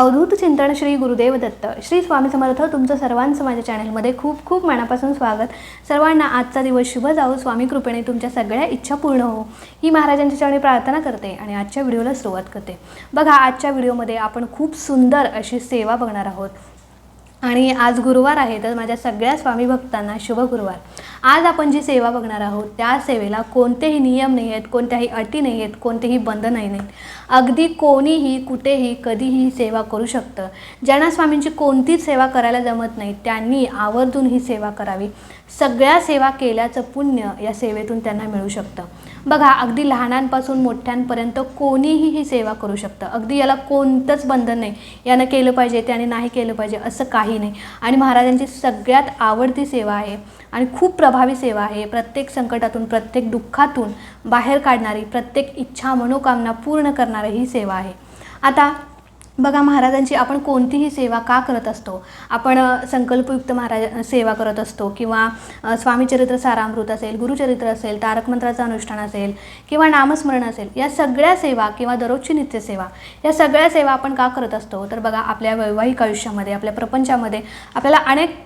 अवधूत चिंतन श्री गुरुदेव दत्त. श्री स्वामी समर्थ तुमचं सर्वांचं माझ्या चॅनलमध्ये खूप खूप मनापासून स्वागत. सर्वांना आजचा दिवस शुभ जाऊ स्वामी कृपेने तुमच्या सगळ्या इच्छा पूर्ण हो. ही महाराजांच्या चरणी प्रार्थना करते आणि आजच्या व्हिडिओला सुरुवात करते. बघा आजच्या व्हिडिओमध्ये आपण खूप सुंदर अशी सेवा बघणार आहोत. आणि आज गुरुवार आहे तर माझ्या सगळ्या स्वामी भक्तांना शुभ गुरुवार. आज आपण जी सेवा बघणार आहोत त्या सेवेला कोणतेही नियम नाही आहेत कोणत्याही अटी नाही आहेत कोणतेही बंधनही नाहीत अगदी कोणीही कुठेही कधीही सेवा करू शकतं. ज्यांना स्वामींची कोणतीच सेवा करायला जमत नाही त्यांनी आवर्जून ही सेवा करावी. सगळ्या सेवा केल्याचं पुण्य या सेवेतून त्यांना मिळू शकतं. बघा अगदी लहानांपासून मोठ्यांपर्यंत कोणीही ही सेवा करू शकतं. अगदी याला कोणतंच बंधन नाही. यानं केलं पाहिजे त्याने नाही केलं पाहिजे असं काही नाही. आणि महाराजांची सगळ्यात आवडती सेवा आहे आणि खूप प्रभावी सेवा आहे. प्रत्येक संकटातून प्रत्येक दुःखातून बाहेर काढणारी प्रत्येक इच्छा मनोकामना पूर्ण करणारी ही सेवा आहे. आता बघा महाराजांची आपण कोणतीही सेवा का करत असतो? आपण संकल्पयुक्त महाराज सेवा करत असतो किंवा स्वामीचरित्र सारामृत असेल गुरुचरित्र असेल तारक मंत्राचं अनुष्ठान असेल किंवा नामस्मरण असेल या सगळ्या सेवा किंवा दररोजची नित्यसेवा या सगळ्या सेवा आपण का करत असतो? तर बघा आपल्या वैवाहिक आयुष्यामध्ये आपल्या प्रपंचामध्ये आपल्याला अनेक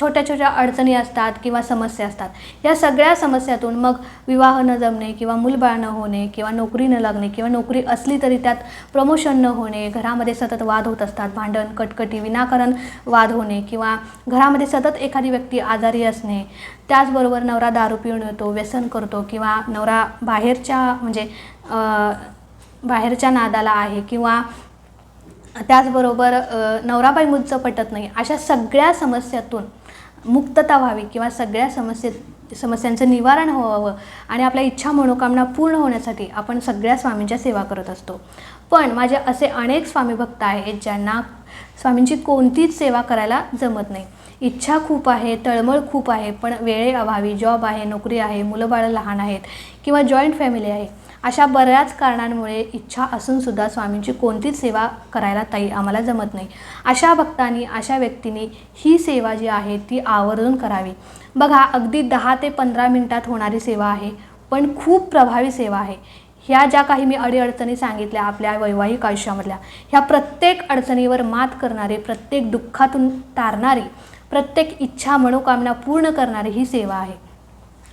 छोट्या छोट्या अडचणी असतात किंवा समस्या असतात. या सगळ्या समस्यातून मग विवाह न जमणे किंवा मूलबाळ न होणे किंवा नोकरी न लागणे किंवा नोकरी असली तरी त्यात प्रमोशन न होणे घरामध्ये सतत वाद होत असतात भांडण कटकटी विनाकारण वाद होणे किंवा घरामध्ये सतत एखादी व्यक्ती आजारी असणे त्याचबरोबर नवरा दारू पिऊन येतो व्यसन करतो किंवा नवरा बाहेरच्या म्हणजे बाहेरच्या नादाला आहे किंवा त्याचबरोबर नवराबाई मुजचं पटत नाही. अशा सगळ्या समस्यातून मुक्तता व्हावी किंवा सगळ्या समस्ये समस्यांचं निवारण व्हावं आणि आपल्या इच्छा मनोकामना पूर्ण होण्यासाठी आपण सगळ्या स्वामींच्या सेवा करत असतो. पण माझे असे अनेक स्वामी भक्त आहेत ज्यांना स्वामींची कोणतीच सेवा करायला जमत नाही. इच्छा खूप आहे तळमळ खूप आहे पण वेळे अभावी जॉब आहे नोकरी आहे मुलं बाळं लहान आहेत किंवा जॉईंट फॅमिली आहे. अशा बऱ्याच कारणांमुळे इच्छा असूनसुद्धा स्वामींची कोणतीच सेवा करायला ताई आम्हाला जमत नाही. अशा भक्तांनी अशा व्यक्तीने ही सेवा जी आहे ती आवर्जून करावी. बघा अगदी दहा ते पंधरा मिनटात होणारी सेवा आहे पण खूप प्रभावी सेवा आहे. ह्या ज्या काही मी अडीअडचणी सांगितल्या आपल्या वैवाहिक आयुष्यामधल्या ह्या प्रत्येक अडचणीवर मात करणारे प्रत्येक दुःखातून तारणारी प्रत्येक इच्छा मनोकामना पूर्ण करणारी ही सेवा आहे.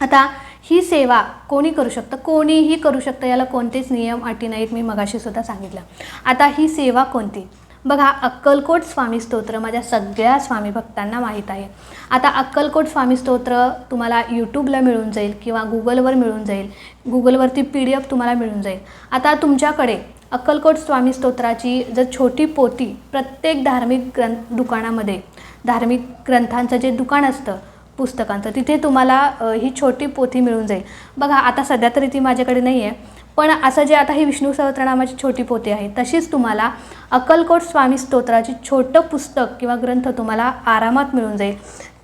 आता ही सेवा कोणी करू शकतं? कोणीही करू शकतं? याला कोणतेच नियम अटी नाहीत मी मगाशी सुद्धा सांगितलं. आता ही सेवा कोणती? बघा अक्कलकोट स्वामी स्तोत्र माझ्या सगळ्या स्वामी भक्तांना माहीत आहे. आता अक्कलकोट स्वामी स्तोत्र तुम्हाला यूट्यूबला मिळून जाईल किंवा गुगलवर मिळून जाईल. गुगलवरती पी डी एफ तुम्हाला मिळून जाईल. आता तुमच्याकडे अक्कलकोट स्वामी स्तोत्राची जर छोटी पोती प्रत्येक धार्मिक ग्रंथ दुकानामध्ये धार्मिक ग्रंथांचं जे दुकान असतं पुस्तकांचं. तिथे तुम्हाला ही छोटी पोथी मिळून जाईल. बघा आता सध्या तरी ती माझ्याकडे नाही आहे पण असं जे आता ही विष्णू सहस्त्रनामाची छोटी पोथी आहे तशीच तुम्हाला अक्कलकोट स्वामी स्तोत्राची छोटं पुस्तक किंवा ग्रंथ तुम्हाला आरामात मिळून जाईल.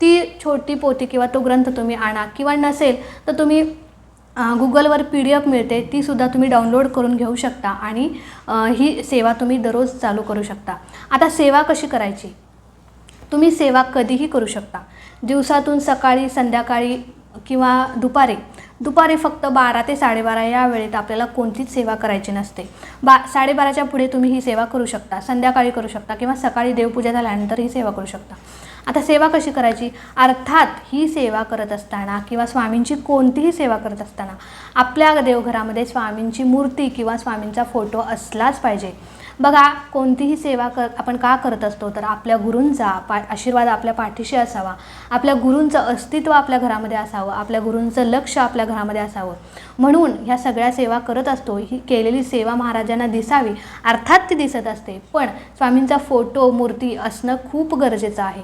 ती छोटी पोथी किंवा तो ग्रंथ तुम्ही आणा किंवा नसेल तर तुम्ही गुगलवर पी डी एफ मिळते तीसुद्धा तुम्ही डाउनलोड करून घेऊ शकता आणि ही सेवा तुम्ही दररोज चालू करू शकता. आता सेवा कशी करायची? तुम्ही सेवा कधीही करू शकता. दिवसातून सकाळी संध्याकाळी किंवा दुपारी. दुपारी फक्त बारा ते साडेबारा या वेळेत आपल्याला कोणतीच सेवा करायची नसते. बा साडेबाराच्या पुढे तुम्ही ही सेवा करू शकता. संध्याकाळी करू शकता किंवा सकाळी देवपूजा झाल्यानंतर ही सेवा करू शकता. आता सेवा कशी करायची? अर्थात ही सेवा करत असताना किंवा स्वामींची कोणतीही सेवा करत असताना आपल्या देवघरामध्ये स्वामींची मूर्ती किंवा स्वामींचा फोटो असलाच पाहिजे. बघा कोणतीही सेवा कर आपण का करत असतो? तर आपल्या गुरूंचा पा आशीर्वाद आपल्या पाठीशी असावा. आपल्या गुरूंचं अस्तित्व आपल्या घरामध्ये असावं. आपल्या गुरूंचं लक्ष आपल्या घरामध्ये असावं. म्हणून ह्या सगळ्या सेवा करत असतो ही केलेली सेवा महाराजांना दिसावी अर्थात ती दिसत असते. पण स्वामींचा फोटो मूर्ती असणं खूप गरजेचं आहे.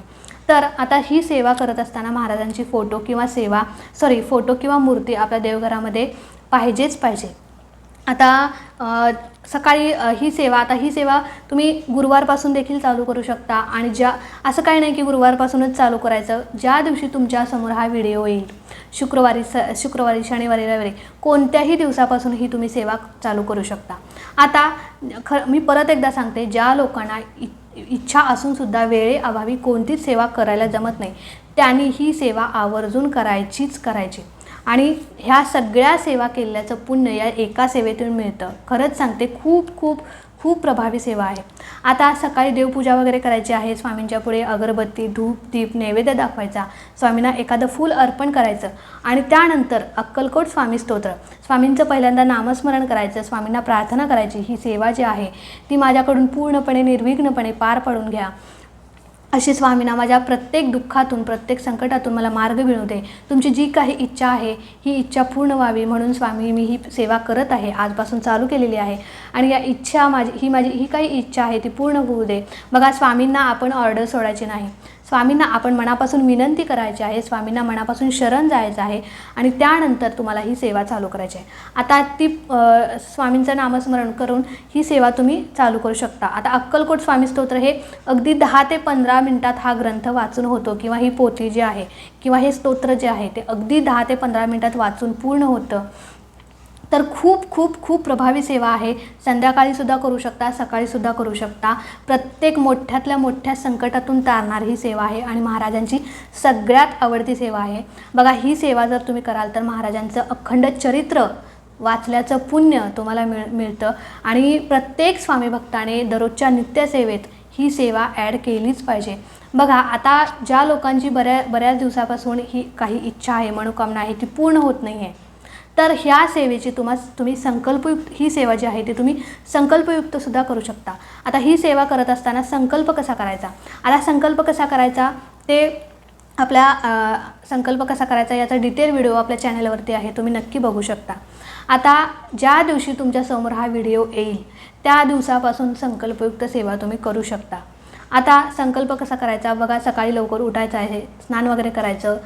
तर आता ही सेवा करत असताना महाराजांची फोटो किंवा सेवा सॉरी फोटो किंवा मूर्ती आपल्या देवघरामध्ये पाहिजेच पाहिजे. आता सकाळी ही सेवा आता ही सेवा तुम्ही गुरुवारपासून देखील चालू करू शकता आणि ज्या असं काही नाही की गुरुवारपासूनच चालू करायचं. ज्या दिवशी तुमच्यासमोर हा व्हिडिओ येईल शुक्रवारी स शुक्रवारी शनिवारी रविवारी कोणत्याही दिवसापासून ही तुम्ही सेवा चालू करू शकता. आता ख मी परत एकदा सांगते ज्या लोकांना इ इच्छा असूनसुद्धा वेळेअभावी कोणतीच सेवा करायला जमत नाही त्यांनी ही सेवा आवर्जून करायचीच करायची. आणि ह्या सगळ्या सेवा केल्याचं पुण्य या एका सेवेतून मिळतं. खरंच सांगते खूप खूप खूप प्रभावी सेवा आहे. आता सकाळी देवपूजा वगैरे करायची आहे स्वामींच्या पुढे अगरबत्ती धूप दीप नैवेद्य दाखवायचा. स्वामींना एखादं फूल अर्पण करायचं. आणि त्यानंतर अक्कलकोट स्वामी स्तोत्र. स्वामींचं पहिल्यांदा नामस्मरण करायचं स्वामींना प्रार्थना करायची. ही सेवा जी आहे ती माझ्याकडून पूर्णपणे निर्विघ्नपणे पार पडून घ्या. अशी स्वामींना माझ्या प्रत्येक दुःखातून प्रत्येक संकटातून मला मार्ग मिळू दे. तुमची जी काही इच्छा आहे ही इच्छा पूर्ण व्हावी. म्हणून स्वामी मी ही सेवा करत आहे. आजपासून चालू केलेली आहे. आणि या इच्छा माझी ही माझी ही काही इच्छा आहे ती पूर्ण होऊ दे. बघा स्वामींना आपण ऑर्डर सोडायची नाही. स्वामींना आपण मनापासून विनंती करायची आहे स्वामींना मनापासून शरण जायचं आहे आणि त्यानंतर तुम्हाला ही सेवा चालू करायची आहे. आता ती स्वामींचं नामस्मरण करून ही सेवा तुम्ही चालू करू शकता. आता अक्कलकोट स्वामी स्तोत्र हे अगदी दहा ते पंधरा मिनटात हा ग्रंथ वाचून होतो किंवा ही पोथी जी आहे किंवा हे स्तोत्र जे आहे ते अगदी दहा ते पंधरा मिनटात वाचून पूर्ण होतं. तर खूप खूप खूप प्रभावी सेवा आहे. संध्याकाळीसुद्धा करू शकता सकाळीसुद्धा करू शकता. प्रत्येक मोठ्यातल्या मोठ्या संकटातून तारणार ही सेवा आहे आणि महाराजांची सगळ्यात आवडती सेवा आहे. बघा ही सेवा जर तुम्ही कराल तर महाराजांचं अखंड चरित्र वाचल्याचं पुण्य तुम्हाला मिळ मिळतं. आणि प्रत्येक स्वामी भक्ताने दररोजच्या नित्यसेवेत ही सेवा ॲड केलीच पाहिजे. बघा आता ज्या लोकांची बऱ्या बऱ्याच दिवसापासून ही काही इच्छा आहे मनोकामना आहे ती पूर्ण होत नाही आहे. तर ह्या सेवेची तुम्हा तुम्ही संकल्पयुक्त ही सेवा जी आहे ती तुम्ही संकल्पयुक्तसुद्धा करू शकता. आता ही सेवा करत असताना संकल्प कसा करायचा? आता संकल्प कसा करायचा? ते आपल्या संकल्प कसा करायचा याचा डिटेल व्हिडिओ आपल्या चॅनलवरती आहे तुम्ही नक्की बघू शकता. आता ज्या दिवशी तुमच्यासमोर हा व्हिडिओ येईल त्या दिवसापासून संकल्पयुक्त सेवा तुम्ही करू शकता. आता संकल्प कसा करायचा? बघा सकाळी लवकर उठायचं आहे स्नान वगैरे करायचं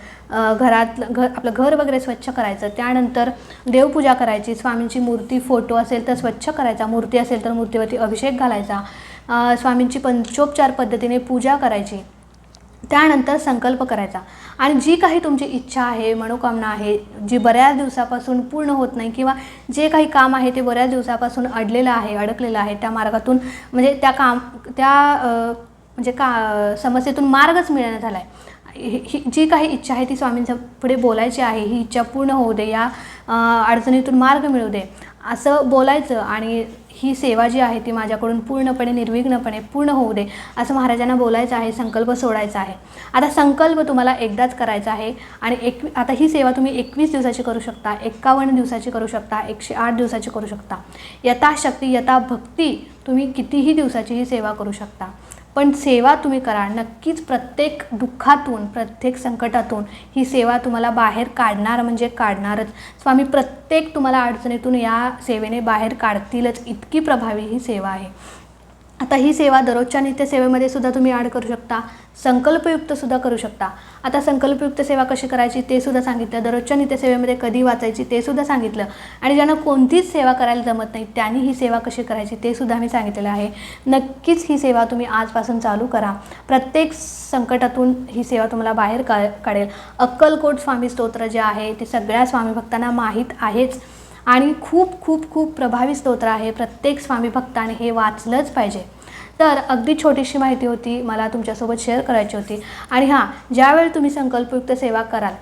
घरात घर आपलं घर वगैरे स्वच्छ करायचं त्यानंतर देवपूजा करायची स्वामींची मूर्ती फोटो असेल तर स्वच्छ करायचा मूर्ती असेल तर मूर्तीवरती अभिषेक घालायचा स्वामींची पंचोपचार पद्धतीने पूजा करायची त्यानंतर संकल्प करायचा. आणि जी काही तुमची इच्छा आहे मनोकामना आहे जी बऱ्याच दिवसापासून पूर्ण होत नाही किंवा जे काही काम आहे ते बऱ्याच दिवसापासून अडलेलं आहे अडकलेलं आहे त्या मार्गातून म्हणजे त्या काम त्या म्हणजे का समस्येतून मार्गच मिळणं झाला आहे ही ही- जी काही इच्छा आहे ती स्वामींच्या पुढे बोलायची आहे ही इच्छा पूर्ण होऊ दे या अडचणीतून मार्ग मिळू दे असं बोलायचं आणि ही सेवा जी आहे ती माझ्याकडून पूर्णपणे निर्विघ्नपणे पूर्ण होऊ दे असं महाराजांना बोलायचं आहे संकल्प सोडायचा आहे. आता संकल्प तुम्हाला एकदाच करायचा आहे आणि एक आता ही सेवा तुम्ही एकवीस दिवसाची करू शकता एक्कावन्न दिवसाची करू शकता एकशे आठ दिवसाची करू शकता. यथाशक्ती यथा भक्ती तुम्ही कितीही दिवसाची ही सेवा करू शकता. पण सेवा तुम्ही करा नक्कीच प्रत्येक दुःखातून प्रत्येक संकटातून ही सेवा तुम्हाला बाहेर काढणार म्हणजे काढणारच. स्वामी प्रत्येक तुम्हाला अडचणीतून या सेवेने बाहेर काढतीलच. इतकी प्रभावी ही सेवा आहे. आता ही सेवा दररोजच्या नित्यसेवेमध्ये सुद्धा तुम्ही ॲड करू शकता. संकल्पयुक्त सुद्धा करू शकता. आता संकल्पयुक्त सेवा कशी करायची ते सुद्धा सांगितलं. दररोजच्या नित्यसेवेमध्ये कधी वाचायची ते सुद्धा सांगितलं. आणि ज्यांना कोणतीच सेवा करायला जमत नाही त्यांनी ही सेवा कशी करायची ते सुद्धा मी सांगितलेलं आहे. नक्कीच ही सेवा तुम्ही आजपासून चालू करा. प्रत्येक संकटातून ही सेवा तुम्हाला बाहेर का काढेल. अक्कलकोट स्वामी स्तोत्र जे आहे ते सगळ्या स्वामी भक्तांना माहीत आहेच. आणि खूप खूप खूप प्रभावी स्तोत्र आहे. प्रत्येक स्वामी भक्ताने हे वाचलंच पाहिजे. तर अगदी छोटीशी माहिती होती मला तुमच्यासोबत शेअर करायची होती. आणि हां ज्यावेळी तुम्ही संकल्पयुक्त सेवा कराल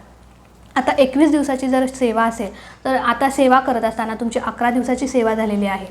आता एकवीस दिवसाची जर सेवा असेल तर आता सेवा करत असताना तुमची अकरा दिवसाची सेवा झालेली आहे.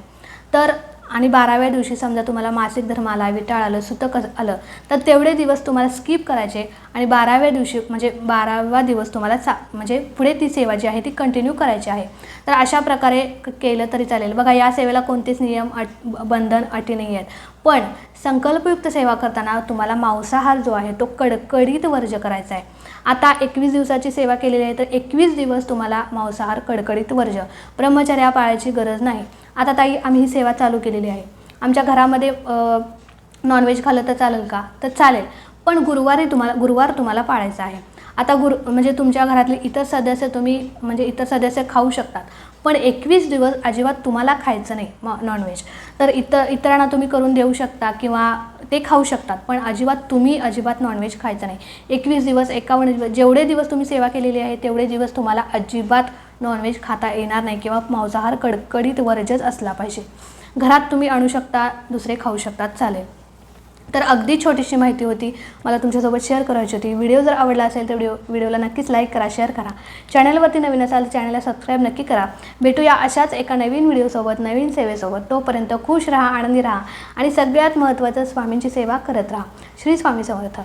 तर आणि बाराव्या दिवशी समजा तुम्हाला मासिक धर्म आला विटाळ आलं सुतक आलं तर तेवढे दिवस तुम्हाला स्किप करायचे आणि बाराव्या दिवशी म्हणजे बारावा दिवस तुम्हाला चा म्हणजे पुढे ती सेवा जी आहे ती कंटिन्यू करायची आहे. तर अशा प्रकारे क- केलं तरी चालेल. बघा या सेवेला कोणतेच नियम अट बंधन अटी नाही आहेत. पण संकल्पयुक्त सेवा करताना तुम्हाला मांसाहार जो आहे तो कडकडीत वर्ज करायचा आहे. आता एकवीस दिवसाची सेवा केलेली आहे तर एकवीस दिवस तुम्हाला मांसाहार कडकडीत वर्ज ब्रह्मचर्या पाळायची गरज नाही. आता ताई आम्ही ही सेवा चालू केलेली आहे. आमच्या घरामध्ये नॉनव्हेज खाल्लं तर चालेल का? तर चालेल. पण गुरुवारी तुम्हाला गुरुवार तुम्हाला पाळायचा आहे. आता गुरु म्हणजे तुमच्या घरातले इतर सदस्य तुम्ही म्हणजे इतर सदस्य खाऊ शकतात. पण एकवीस दिवस अजिबात तुम्हाला खायचं नाही म नॉनव्हेज तर इतर इतरांना तुम्ही करून देऊ शकता किंवा ते खाऊ शकतात पण अजिबात तुम्ही अजिबात नॉनव्हेज खायचं नाही. एकवीस दिवस एकावन्न दिवस जेवढे दिवस तुम्ही सेवा केलेली आहे तेवढे दिवस तुम्हाला अजिबात नॉनव्हेज खाता येणार नाही किंवा मांसाहार कडकडीत वर्जच असला पाहिजे. घरात तुम्ही आणू शकता दुसरे खाऊ शकतात चालेल. तर अगदी छोटीशी माहिती होती मला तुमच्यासोबत शेअर करायची होती. व्हिडिओ जर आवडला असेल तर व्हिडिओ व्हिडिओला नक्कीच लाईक करा शेअर करा. चॅनलवरती नवीन असाल तर चॅनलला सबस्क्राईब नक्की करा. भेटूया अशाच एका नवीन व्हिडिओसोबत नवीन सेवेसोबत. तोपर्यंत खुश राहा आनंदी राहा आणि सगळ्यात महत्त्वाचं स्वामींची सेवा करत राहा. श्री स्वामी समर्थ.